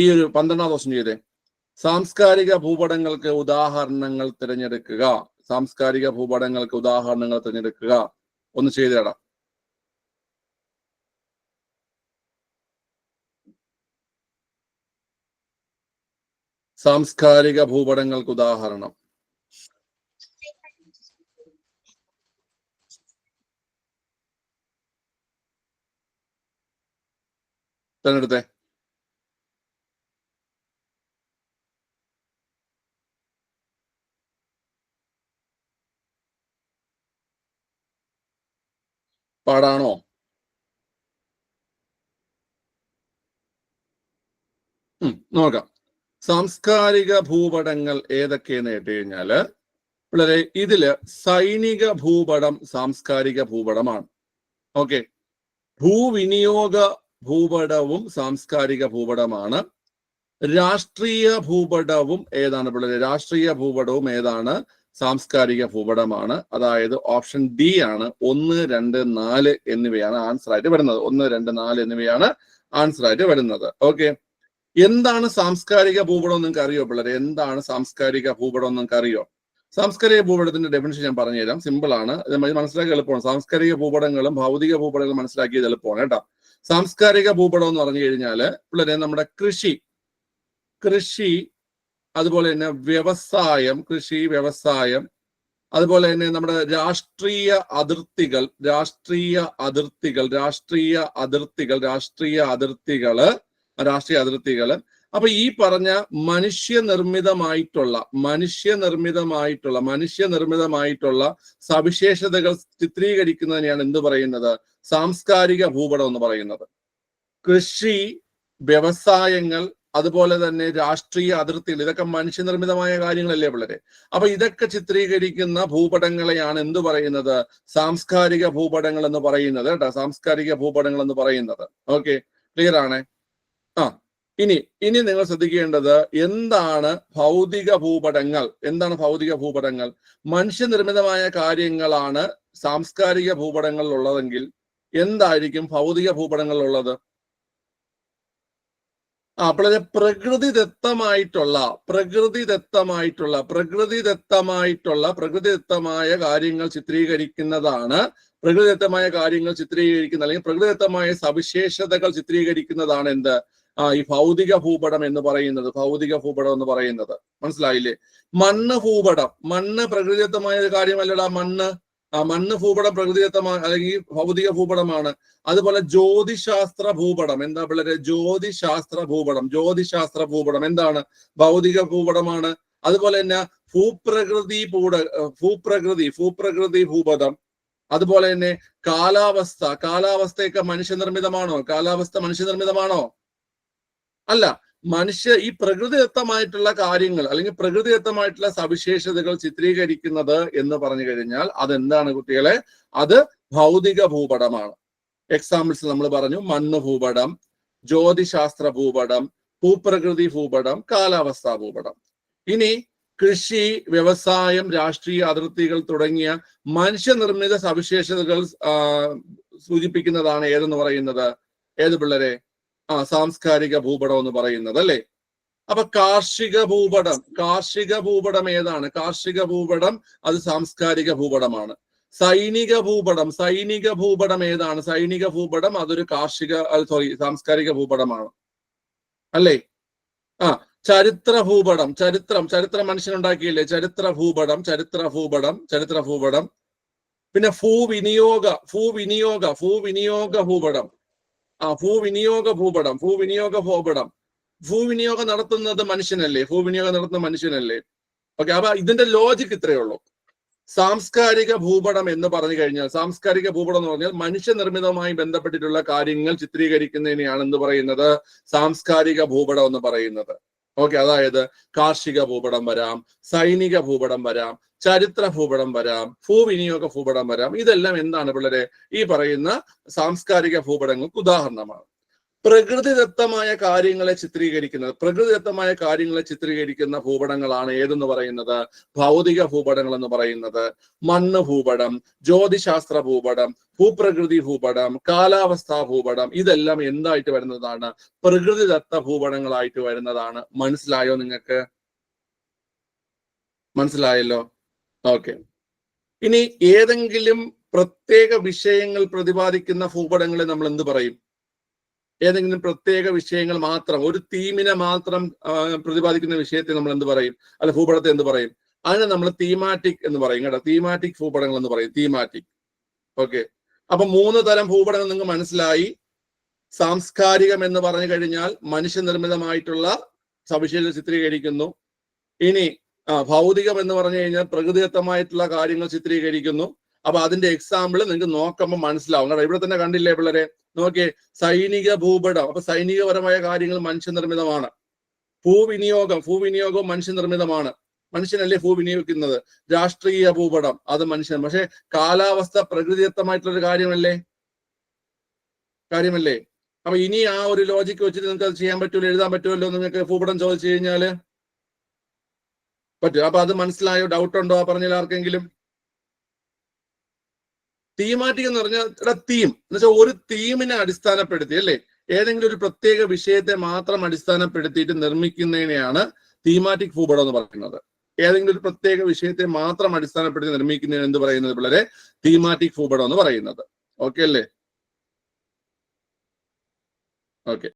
ഈ ഒരു പന്ത്രണ്ടാം ദിവസം ചെയ്തേ. സാംസ്കാരിക ഭൂപടങ്ങൾക്ക് ഉദാഹരണങ്ങൾ തിരഞ്ഞെടുക്കുക. സാംസ്കാരിക ഭൂപടങ്ങൾക്ക് ഉദാഹരണങ്ങൾ തിരഞ്ഞെടുക്കുക. ഒന്ന് ചെയ്തേടാ സാംസ്കാരിക ഭൂപടങ്ങൾക്ക് ഉദാഹരണം. തിരഞ്ഞെടുത്തേ. പാടാണോ? നോക്കാം. സാംസ്കാരിക ഭൂപടങ്ങൾ ഏതൊക്കെയെന്ന് കേട്ട് കഴിഞ്ഞാൽ വളരെ ഇതിൽ സൈനിക ഭൂപടം സാംസ്കാരിക ഭൂപടമാണ്. ഓക്കെ. ഭൂവിനിയോഗ ഭൂപടവും സാംസ്കാരിക ഭൂപടമാണ്. രാഷ്ട്രീയ ഭൂപടവും ഏതാണ് പിള്ളേരെ? രാഷ്ട്രീയ ഭൂപടവും ഏതാണ്? സാംസ്കാരിക ഭൂപടമാണ്. അതായത് ഓപ്ഷൻ ഡി ആണ് ഒന്ന് രണ്ട് നാല് എന്നിവയാണ് ആൻസർ ആയിട്ട് വരുന്നത്. ഒന്ന് രണ്ട് നാല് എന്നിവയാണ് ആൻസർ ആയിട്ട് വരുന്നത്. ഓക്കെ. എന്താണ് സാംസ്കാരിക ഭൂപടം നിങ്ങൾക്ക് അറിയോ പിള്ളേരെ? എന്താണ് സാംസ്കാരിക ഭൂപടം നിങ്ങൾക്ക് അറിയോ സാംസ്കാരിക ഭൂപടത്തിന്റെ ഡെഫിനേഷൻ ഞാൻ പറഞ്ഞുതരാം. സിമ്പിൾ ആണ്. മനസ്സിലാക്കി എളുപ്പമാണ്. സാംസ്കാരിക ഭൂപടങ്ങളും ഭൗതിക ഭൂപടങ്ങളും മനസ്സിലാക്കിയത് എളുപ്പമാണ് കേട്ടോ. സാംസ്കാരിക ഭൂപടം എന്ന് പറഞ്ഞു കഴിഞ്ഞാൽ പിള്ളേരെ നമ്മുടെ കൃഷി കൃഷി അതുപോലെ തന്നെ വ്യവസായം കൃഷി വ്യവസായം അതുപോലെ തന്നെ നമ്മുടെ രാഷ്ട്രീയ അതിർത്തികൾ രാഷ്ട്രീയ അതിർത്തികൾ രാഷ്ട്രീയ അതിർത്തികൾ രാഷ്ട്രീയ അതിർത്തികൾ രാഷ്ട്രീയ അതിർത്തികൾ. അപ്പൊ ഈ പറഞ്ഞ മനുഷ്യനിർമ്മിതമായിട്ടുള്ള മനുഷ്യനിർമ്മിതമായിട്ടുള്ള മനുഷ്യനിർമ്മിതമായിട്ടുള്ള സവിശേഷതകൾ ചിത്രീകരിക്കുന്നതിനെയാണ് എന്ത് പറയുന്നത്? സാംസ്കാരിക ഭൂപടം എന്ന് പറയുന്നത്. കൃഷി വ്യവസായങ്ങൾ അതുപോലെ തന്നെ രാഷ്ട്രീയ അതിർത്തികൾ ഇതൊക്കെ മനുഷ്യനിർമ്മിതമായ കാര്യങ്ങളല്ലേ വളരെ അപ്പൊ ഇതൊക്കെ ചിത്രീകരിക്കുന്ന ഭൂപടങ്ങളെയാണ് എന്ത് പറയുന്നത്? സാംസ്കാരിക ഭൂപടങ്ങൾ എന്ന് പറയുന്നത് കേട്ടോ. സാംസ്കാരിക ഭൂപടങ്ങൾ എന്ന് പറയുന്നത്. ഓക്കെ ക്ലിയർ ആണേ? ആ ഇനി ഇനി നിങ്ങൾ ശ്രദ്ധിക്കേണ്ടത് എന്താണ് ഭൗതിക ഭൂപടങ്ങൾ? എന്താണ് ഭൗതിക ഭൂപടങ്ങൾ? മനുഷ്യനിർമ്മിതമായ കാര്യങ്ങളാണ് സാംസ്കാരിക ഭൂപടങ്ങളിൽ ഉള്ളതെങ്കിൽ എന്തായിരിക്കും ഭൗതിക ഭൂപടങ്ങളിൽ ഉള്ളത് വളരെ പ്രകൃതിദത്തമായിട്ടുള്ള പ്രകൃതിദത്തമായിട്ടുള്ള പ്രകൃതിദത്തമായിട്ടുള്ള പ്രകൃതിദത്തമായ കാര്യങ്ങൾ ചിത്രീകരിക്കുന്നതാണ്. പ്രകൃതിദത്തമായ കാര്യങ്ങൾ ചിത്രീകരിക്കുന്ന അല്ലെങ്കിൽ പ്രകൃതിദത്തമായ സവിശേഷതകൾ ചിത്രീകരിക്കുന്നതാണ് എന്ത്? ആ ഈ ഭൗതിക ഭൂപടം എന്ന് പറയുന്നത്. ഭൗതിക ഭൂപടം എന്ന് പറയുന്നത്. മനസ്സിലായില്ലേ? മണ്ണ് ഭൂപടം. മണ്ണ് പ്രകൃതിദത്തമായ ഒരു കാര്യമല്ലടാ മണ്ണ്. മണ്ണ് ഭൂപടം പ്രകൃതിദത്തമായ അല്ലെങ്കിൽ ഭൗതിക ഭൂപടമാണ്. അതുപോലെ ജ്യോതിശാസ്ത്ര ഭൂപടം. എന്താ പിള്ളേരെ? ജ്യോതിശാസ്ത്ര ഭൂപടം. ജ്യോതിശാസ്ത്ര ഭൂപടം. എന്താണ്? ഭൗതിക ഭൂപടമാണ്. അതുപോലെ തന്നെ ഭൂപ്രകൃതി ഭൂട ഭൂപ്രകൃതി ഭൂപ്രകൃതി ഭൂപടം അതുപോലെ തന്നെ കാലാവസ്ഥ. കാലാവസ്ഥയൊക്കെ മനുഷ്യനിർമ്മിതമാണോ? കാലാവസ്ഥ മനുഷ്യനിർമ്മിതമാണോ? അല്ല. മനുഷ്യ ഈ പ്രകൃതിദത്തമായിട്ടുള്ള കാര്യങ്ങൾ അല്ലെങ്കിൽ പ്രകൃതിദത്തമായിട്ടുള്ള സവിശേഷതകൾ ചിത്രീകരിക്കുന്നത് എന്ന് പറഞ്ഞു കഴിഞ്ഞാൽ അതെന്താണ് കുട്ടികളെ? അത് ഭൗതിക ഭൂപടമാണ്. എക്സാമ്പിൾസ് നമ്മൾ പറഞ്ഞു മണ്ണ് ഭൂപടം ജ്യോതിശാസ്ത്ര ഭൂപടം ഭൂപ്രകൃതി ഭൂപടം കാലാവസ്ഥാ ഭൂപടം. ഇനി കൃഷി വ്യവസായം രാഷ്ട്രീയ അതിർത്തികൾ തുടങ്ങിയ മനുഷ്യനിർമ്മിത സവിശേഷതകൾ സൂചിപ്പിക്കുന്നതാണ് ഏതെന്ന് പറയുന്നത്? ഏത് പിള്ളേരെ? ആ സാംസ്കാരിക ഭൂപടം എന്ന് പറയുന്നത് അല്ലെ? അപ്പൊ കാർഷിക ഭൂപടം കാർഷിക ഭൂപടം ഏതാണ്? കാർഷിക ഭൂപടം അത് സാംസ്കാരിക ഭൂപടമാണ്. സൈനിക ഭൂപടം സൈനിക ഭൂപടം ഏതാണ്? സൈനിക ഭൂപടം അതൊരു കാർഷിക സോറി സാംസ്കാരിക ഭൂപടമാണ്. അല്ലേ? ആ ചരിത്ര ഭൂപടം ചരിത്രം ചരിത്രം മനുഷ്യനുണ്ടാക്കിയില്ലേ ചരിത്ര ഭൂപടം ചരിത്ര ഭൂപടം ചരിത്ര ഭൂപടം. പിന്നെ ഭൂവിനിയോഗ ഭൂവിനിയോഗ ഭൂവിനിയോഗ ഭൂപടം. ആ ഭൂവിനിയോഗ ഭൂപടം ഭൂവിനിയോഗ ഭൂപടം. ഭൂവിനിയോഗം നടത്തുന്നത് മനുഷ്യനല്ലേ? ഭൂവിനിയോഗം നടത്തുന്ന മനുഷ്യനല്ലേ? ഓക്കെ അപ്പൊ ഇതിന്റെ ലോജിക് ഇത്രയേ ഉള്ളൂ. സാംസ്കാരിക ഭൂപടം എന്ന് പറഞ്ഞു കഴിഞ്ഞാൽ സാംസ്കാരിക ഭൂപടം എന്ന് പറഞ്ഞാൽ മനുഷ്യനിർമ്മിതമായി ബന്ധപ്പെട്ടിട്ടുള്ള കാര്യങ്ങൾ ചിത്രീകരിക്കുന്നതിനെയാണ് എന്ന് പറയുന്നത്? സാംസ്കാരിക ഭൂപടം എന്ന് പറയുന്നത്. ഓക്കെ അതായത് കാർഷിക ഭൂപടം വരാം സൈനിക ഭൂപടം വരാം ചരിത്ര ഭൂപടം വരാം ഭൂവിനിയോഗ ഭൂപടം വരാം. ഇതെല്ലാം എന്താണ് പിള്ളേരെ? ഈ പറയുന്ന സാംസ്കാരിക ഭൂപടങ്ങൾക്ക് ഉദാഹരണമാണ്. പ്രകൃതിദത്തമായ കാര്യങ്ങളെ ചിത്രീകരിക്കുന്നത് പ്രകൃതിദത്തമായ കാര്യങ്ങളെ ചിത്രീകരിക്കുന്ന ഭൂപടങ്ങളാണ് ഏതെന്ന് പറയുന്നത്? ഭൗതിക ഭൂപടങ്ങൾ എന്ന് പറയുന്നത്. മണ്ണ് ഭൂപടം ജ്യോതിശാസ്ത്ര ഭൂപടം ഭൂപ്രകൃതി ഭൂപടം കാലാവസ്ഥാ ഭൂപടം ഇതെല്ലാം എന്തായിട്ട് വരുന്നതാണ്? പ്രകൃതിദത്ത ഭൂപടങ്ങളായിട്ട് വരുന്നതാണ്. മനസ്സിലായോ നിങ്ങൾക്ക്? മനസ്സിലായല്ലോ? ഓക്കെ. ഇനി ഏതെങ്കിലും പ്രത്യേക വിഷയങ്ങൾ പ്രതിപാദിക്കുന്ന ഭൂപടങ്ങളെ നമ്മൾ എന്ത് പറയും? ഏതെങ്കിലും പ്രത്യേക വിഷയങ്ങൾ മാത്രം ഒരു തീമിനെ മാത്രം പ്രതിപാദിക്കുന്ന വിഷയത്തെ നമ്മൾ എന്ത് പറയും? അല്ല ഭൂപടത്തെ എന്ത് പറയും? അതിനെ നമ്മൾ തീമാറ്റിക് എന്ന് പറയും കേട്ടോ. തീമാറ്റിക് ഭൂപടങ്ങൾ എന്ന് പറയും. തീമാറ്റിക് ഓക്കെ അപ്പൊ മൂന്ന് തരം ഭൂപടങ്ങൾ നിങ്ങൾക്ക് മനസ്സിലായി. സാംസ്കാരികം എന്ന് പറഞ്ഞു കഴിഞ്ഞാൽ മനുഷ്യനിർമ്മിതമായിട്ടുള്ള സവിശേഷത ചിത്രീകരിക്കുന്നു. ഇനി ഭൗതികം എന്ന് പറഞ്ഞു കഴിഞ്ഞാൽ പ്രകൃതിദത്തമായിട്ടുള്ള കാര്യങ്ങൾ ചിത്രീകരിക്കുന്നു. അപ്പൊ അതിന്റെ എക്സാമ്പിൾ നിങ്ങൾക്ക് നോക്കുമ്പോൾ മനസ്സിലാവും. കാരണം ഇവിടെ തന്നെ കണ്ടില്ലേ പിള്ളേരെ? നോക്കിയേ സൈനിക ഭൂപടം. അപ്പൊ സൈനികപരമായ കാര്യങ്ങൾ മനുഷ്യനിർമ്മിതമാണ്. ഭൂവിനിയോഗം ഭൂവിനിയോഗവും മനുഷ്യനിർമ്മിതമാണ്. മനുഷ്യനല്ലേ ഭൂ വിനിയോഗിക്കുന്നത്? രാഷ്ട്രീയ ഭൂപടം അത് മനുഷ്യൻ പക്ഷെ കാലാവസ്ഥ പ്രകൃതിദത്തമായിട്ടുള്ള ഒരു കാര്യമല്ലേ? കാര്യമല്ലേ? അപ്പൊ ഇനി ആ ഒരു ലോജിക്ക് വെച്ചിട്ട് നിങ്ങൾക്ക് അത് ചെയ്യാൻ പറ്റുമല്ലോ എഴുതാൻ പറ്റുമല്ലോ നിങ്ങൾക്ക് ഭൂപടം ചോദിച്ചു കഴിഞ്ഞാൽ? പറ്റും. അപ്പൊ അത് മനസ്സിലായോ? ഡൗട്ട് ഉണ്ടോ? പറഞ്ഞാൽ ആർക്കെങ്കിലും? തീമാറ്റിക് എന്ന് പറഞ്ഞാൽ തീം എന്ന് വെച്ചാൽ ഒരു തീമിനെ അടിസ്ഥാനപ്പെടുത്തി അല്ലേ? ഏതെങ്കിലും ഒരു പ്രത്യേക വിഷയത്തെ മാത്രം അടിസ്ഥാനപ്പെടുത്തിയിട്ട് നിർമ്മിക്കുന്നതിനെയാണ് തീമാറ്റിക് ഭൂപടം എന്ന് പറയുന്നത്. ഏതെങ്കിലും ഒരു പ്രത്യേക വിഷയത്തെ മാത്രം അടിസ്ഥാനപ്പെടുത്തി നിർമ്മിക്കുന്നതിന് എന്ത് പറയുന്നത് പിള്ളേരെ? തീമാറ്റിക് ഭൂപടം എന്ന് പറയുന്നത്. ഓക്കെ അല്ലേ? ഓക്കെ